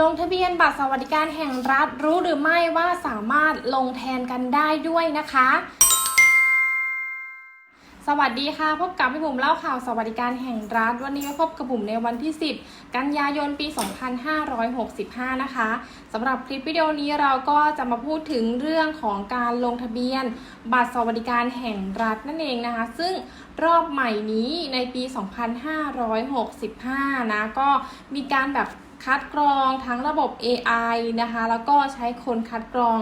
ลงทะเบียนบัตรสวัสดิการแห่งรัฐรู้หรือไม่ว่าสามารถลงแทนกันได้ด้วยนะคะ สวัสดีค่ะ พบกับพี่บุ๋มเล่าข่าวสวัสดิการแห่งรัฐ วันนี้มาพบกับบุ๋มในวันที่ 10 กันยายนปี 2565 นะคะสำหรับคลิปวิดีโอนี้เราก็จะมาพูดถึงเรื่องของการลงทะเบียน บัตรสวัสดิการแห่งรัฐนั่นเองนะคะ ซึ่งรอบใหม่นี้ในปี 2565 นะก็มีการแบบ คัดกรองทั้งระบบ AI นะคะ แล้วก็ใช้คนคัดกรอง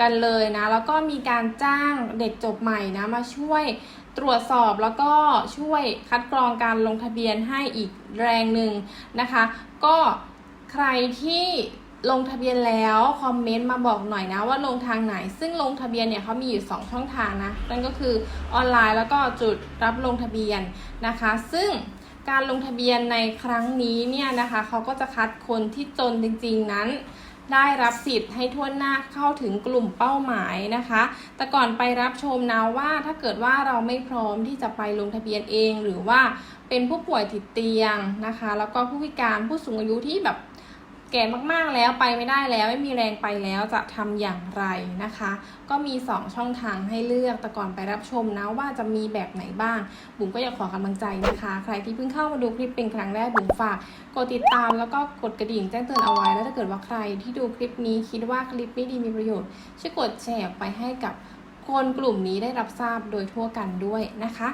กันเลยนะ แล้วก็มีการจ้างเด็กจบใหม่นะมาช่วยตรวจสอบแล้วก็ช่วยคัดกรองการลงทะเบียนให้อีกแรงหนึ่งนะคะ ก็ใครที่ลงทะเบียนแล้วคอมเมนต์มาบอกหน่อยนะว่าลงทางไหน ซึ่งลงทะเบียนเนี่ยเขามีอยู่ 2 ช่องทางนะนั่นก็คือออนไลน์แล้วก็จุดรับลงทะเบียนนะคะ ซึ่ง การลงทะเบียนในครั้งนี้เนี่ยนะคะเขาก็จะคัดคนที่จนจริง ๆ นั้น ได้รับสิทธิ์ให้ทั่วหน้าเข้าถึงกลุ่มเป้าหมายนะคะ แต่ก่อนไปรับชมนะว่าถ้าเกิดว่าเราไม่พร้อมที่จะไปลงทะเบียนเอง หรือว่าเป็นผู้ป่วยติดเตียงนะคะ แล้วก็ผู้พิการผู้สูงอายุที่แบบ แก่มากๆแล้วไปไม่ได้แล้วไม่มีแรงไปแล้วจะทำอย่างไรนะคะ ก็มี 2 ช่องทางให้เลือกแต่ก่อนไปรับชมนะว่าจะมีแบบไหนบ้าง บุ๋มก็อยากขอกำลังใจนะคะ ใครที่เพิ่งเข้ามาดูคลิปเป็นครั้งแรกบุ๋มฝากกดติดตามแล้วก็กดกระดิ่งแจ้งเตือนเอาไว้ แล้วถ้าเกิดว่าใครที่ดูคลิปนี้คิดว่าคลิปไม่ดีมีประโยชน์ช่วยกดแชร์ไปให้กับคนกลุ่มนี้ได้รับทราบโดยทั่วกันด้วยนะคะ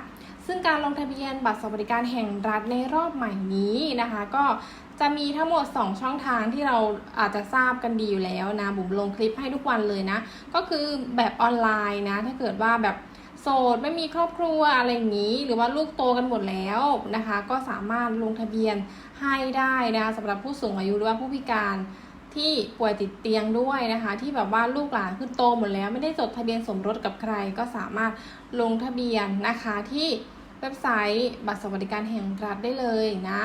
ซึ่งการลงทะเบียนบัตรสวัสดิการแห่งรัฐในรอบใหม่นี้นะคะ ก็จะมีทั้งหมด 2 ช่องทางที่เราอาจจะทราบกันดีอยู่แล้วนะบุ๋มลงคลิปให้ทุกวันเลยนะ ก็คือแบบออนไลน์นะ ถ้าเกิดว่าแบบโสดไม่มีครอบครัวอะไรอย่างนี้ หรือว่าลูกโตกันหมดแล้วนะคะ ก็สามารถลงทะเบียนให้ได้นะคะสำหรับผู้สูงอายุหรือว่าผู้พิการ ที่ป่วยติดเตียงด้วยนะคะ ที่แบบว่าลูกหลานคือโตหมดแล้ว ไม่ได้จดทะเบียนสมรสกับใคร ก็สามารถลงทะเบียนนะคะที่เว็บไซต์บัตรสวัสดิการแห่งรัฐได้เลยนะ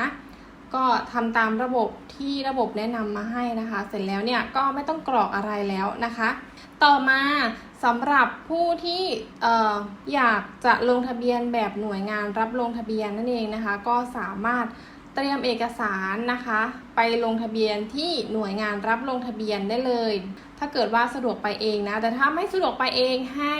ก็ทำตามระบบที่ระบบแนะนำมาให้นะคะ เสร็จแล้วเนี่ยก็ไม่ต้องกรอกอะไรแล้วนะคะ ต่อมาสำหรับผู้ที่เอ่ออยากจะลงทะเบียนแบบหน่วยงานรับลงทะเบียนนั่นเองนะคะ ก็สามารถ เตรียมเอกสารนะคะ ไปลงทะเบียนที่หน่วยงานรับลงทะเบียนได้เลย ถ้าเกิดว่าสะดวกไปเองนะ แต่ถ้าไม่สะดวกไปเองให้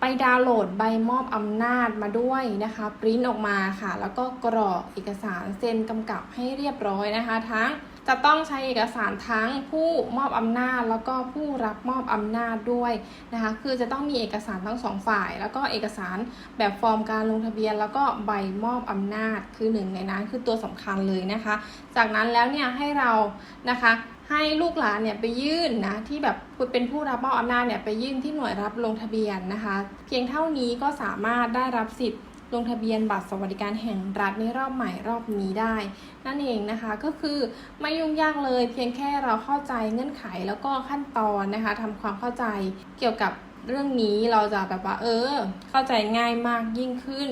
ไปดาวน์โหลดใบมอบอำนาจมาด้วยนะคะปริ้นออกมาค่ะ แล้วก็กรอกเอกสารเซ็นกำกับให้เรียบร้อยนะคะ ทั้ง จะต้องใช้เอกสารทั้งผู้มอบอำนาจ แล้วก็ผู้รับมอบอำนาจด้วยนะคะคือจะต้องมีเอกสารทั้งสองฝ่าย แล้วก็เอกสารแบบฟอร์มการลงทะเบียน แล้วก็ใบมอบอำนาจคือหนึ่งในนั้นคือตัวสำคัญเลยนะคะ จากนั้นแล้วเนี่ยให้เรานะคะให้ลูกหลานเนี่ยไปยื่นนะที่แบบเป็นผู้รับมอบอำนาจเนี่ยไปยื่นที่หน่วยรับลงทะเบียนนะคะ เพียงเท่านี้ก็สามารถได้รับสิทธิ์ ลงทะเบียนบัตรสวัสดิการแห่งรัฐในรอบใหม่รอบนี้ได้ นั่นเองนะคะก็คือไม่ยุ่งยากเลยเพียงแค่เราเข้าใจเงื่อนไขแล้วก็ขั้นตอนนะคะทำความเข้าใจเกี่ยวกับ เรื่องนี้เราจะแบบว่าเออ เข้าใจง่ายมากยิ่งขึ้น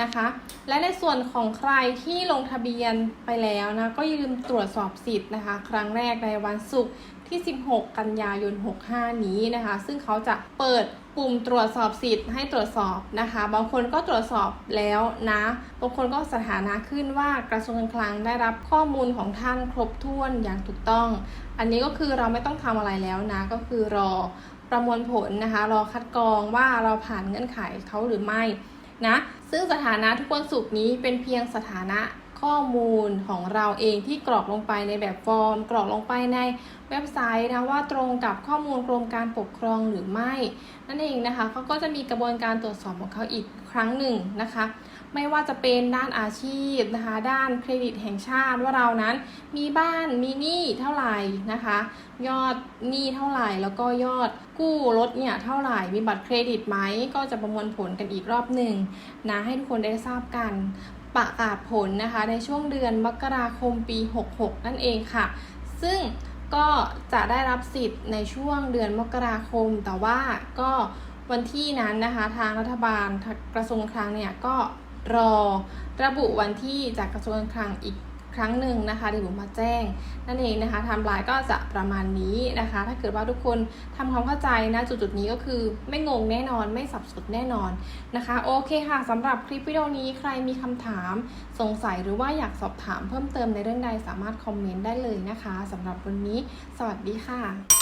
นะคะ และในส่วนของใครที่ลงทะเบียนไปแล้วนะ ก็อย่าลืมตรวจสอบสิทธิ์นะคะ ครั้งแรกในวันศุกร์ที่ 16 กันยายน 65 นี้นะคะ ซึ่งเขาจะเปิดปุ่มตรวจสอบสิทธิ์ให้ตรวจสอบนะคะ บางคนก็ตรวจสอบแล้วนะ บางคนก็สถานะขึ้นว่ากระทรวงการคลังได้รับข้อมูลของท่านครบถ้วนอย่างถูกต้อง อันนี้ก็คือเราไม่ต้องทำอะไรแล้วนะ ก็คือรอ ประมวลผลนะคะ รอคัดกรองว่าเราผ่านเงื่อนไขเขาหรือไม่นะ ซึ่งสถานะทุกวันศุกร์นี้เป็นเพียงสถานะ ข้อมูลของเราเองที่กรอกลงไปในแบบฟอร์ม กรอกลงไปในเว็บไซต์นะว่าตรงกับข้อมูลกรมการปกครองหรือไม่ นั่นเองนะคะเขาก็จะมีกระบวนการตรวจสอบของเขาอีกครั้งหนึ่งนะคะ ไม่ว่าจะเป็นด้านอาชีพนะคะด้านเครดิตแห่งชาติว่าเรานั้น มีบ้านมีหนี้เท่าไหร่นะคะ ยอดหนี้เท่าไหร่ แล้วก็ยอดกู้รถเนี่ยเท่าไหร่มีบัตรเครดิตไหมก็จะประมวลผลกันอีกรอบหนึ่งนะให้ทุกคนได้ทราบกัน ประกาศผลนะคะในช่วงเดือนมกราคมปี 66 นั่นเองค่ะ ซึ่งก็จะได้รับสิทธิ์ในช่วงเดือนมกราคม แต่ว่าก็วันที่นั้นนะคะทางรัฐบาลกระทรวงคลังเนี่ยก็รอระบุวันที่จากกระทรวงคลังอีก ครั้งหนึ่งนะคะเดี๋ยวผมมาแจ้ง นั่นเองนะคะไทม์ไลน์ก็จะประมาณนี้นะคะ ถ้าเกิดว่าทุกคนทำความเข้าใจนะจุดจุดนี้ก็คือไม่งงแน่นอนไม่สับสนแน่นอนนะคะ โอเคค่ะสำหรับคลิปวิดีโอนี้ใครมีคำถามสงสัยหรือว่าอยากสอบถามเพิ่มเติมในเรื่องใดสามารถคอมเมนต์ได้เลยนะคะสำหรับวันนี้ สวัสดีค่ะ